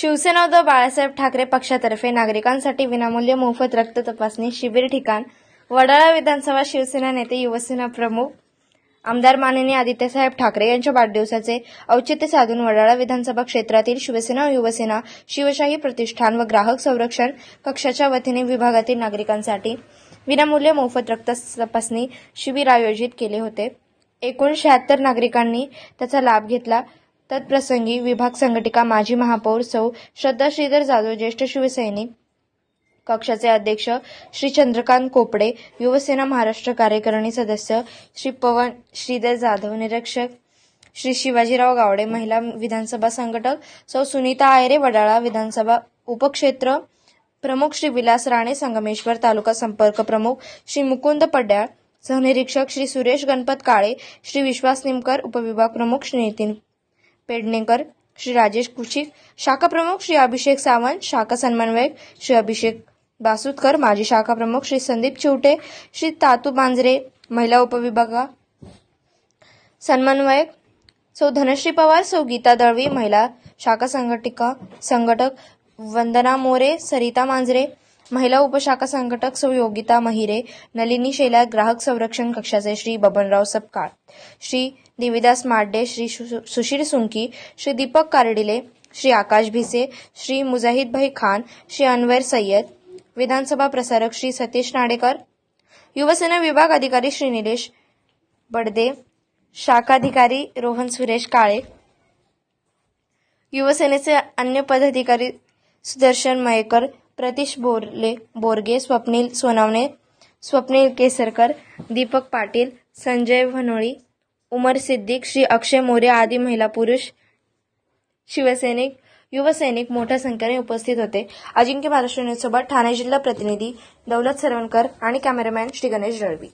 शिवसेना उद्धव बाळासाहेब ठाकरे पक्षातर्फे नागरिकांसाठी विनामूल्य मोफत रक्त तपासणी शिबिर ठिकाण वडाळा विधानसभा शिवसेना नेते युवसेना प्रमुख आमदार माननीय आदित्यसाहेब ठाकरे यांच्या वाढदिवसाचे औचित्य साधून वडाळा विधानसभा क्षेत्रातील शिवसेना युवसेना शिवशाही प्रतिष्ठान व ग्राहक संरक्षण कक्षाच्या वतीने विभागातील नागरिकांसाठी विनामूल्य मोफत रक्त तपासणी शिबिर आयोजित केले होते. एकूण शहात्तर नागरिकांनी त्याचा लाभ घेतला. तत्प्रसंगी विभाग संघटिका माजी महापौर सौ श्रद्धा श्रीधर जाधव ज्येष्ठ शिवसैनिक कक्षाचे अध्यक्ष श्री चंद्रकांत कोपडे युवसेना महाराष्ट्र कार्यकारिणी सदस्य श्री पवन श्रीधर जाधव निरीक्षक श्री शिवाजीराव गावडे महिला विधानसभा संघटक सौ सुनीता आयरे वडाळा विधानसभा उपक्षेत्र प्रमुख श्री विलास राणे संगमेश्वर तालुका संपर्क प्रमुख श्री मुकुंद पड्याळ सहनिरीक्षक श्री सुरेश गणपत काळे श्री विश्वास निमकर उपविभाग प्रमुख श्री नितीन पेडणेकर श्री राजेश कुशिक शाखा प्रमुख श्री अभिषेक सावंत शाखा समन्वयक श्री अभिषेक बासुतकर माजी शाखा प्रमुख श्री संदीप चिवटे श्री तातू मांजरे महिला उपविभागा समन्वयक सौ धनश्री पवार सौ गीता दळवी महिला शाखा संघटिका संघटक वंदना मोरे सरिता मांजरे महिला उपशाखा संघटक सौ योगिता महिरे नलिनी शेलार ग्राहक संरक्षण कक्षाचे श्री बबनराव सपकाळ श्री देविदास माडे श्री सु- सुशील सुंकी श्री दीपक कारडिले श्री आकाश भिसे श्री मुजाहिदभाई खान श्री अनवर सय्यद विधानसभा प्रसारक श्री सतीश नाडेकर युवसेना विभाग अधिकारी श्री निलेश बडदे शाखाधिकारी रोहन सुरेश काळे युवसेनेचे अन्य पदाधिकारी सुदर्शन मयेकर प्रतीश बोरले बोरगे स्वप्नील सोनावणे स्वप्नील केसरकर दीपक पाटील संजय भनोळी उमर सिद्दीक श्री अक्षय मोरे आदी महिला पुरुष शिवसैनिक युवसैनिक मोठ्या संख्येने उपस्थित होते. अजिंक्य महाराष्ट्र न्यूजसोबत ठाणे जिल्हा प्रतिनिधी दौलत सरवणकर आणि कॅमेरामॅन श्री गणेश दळवी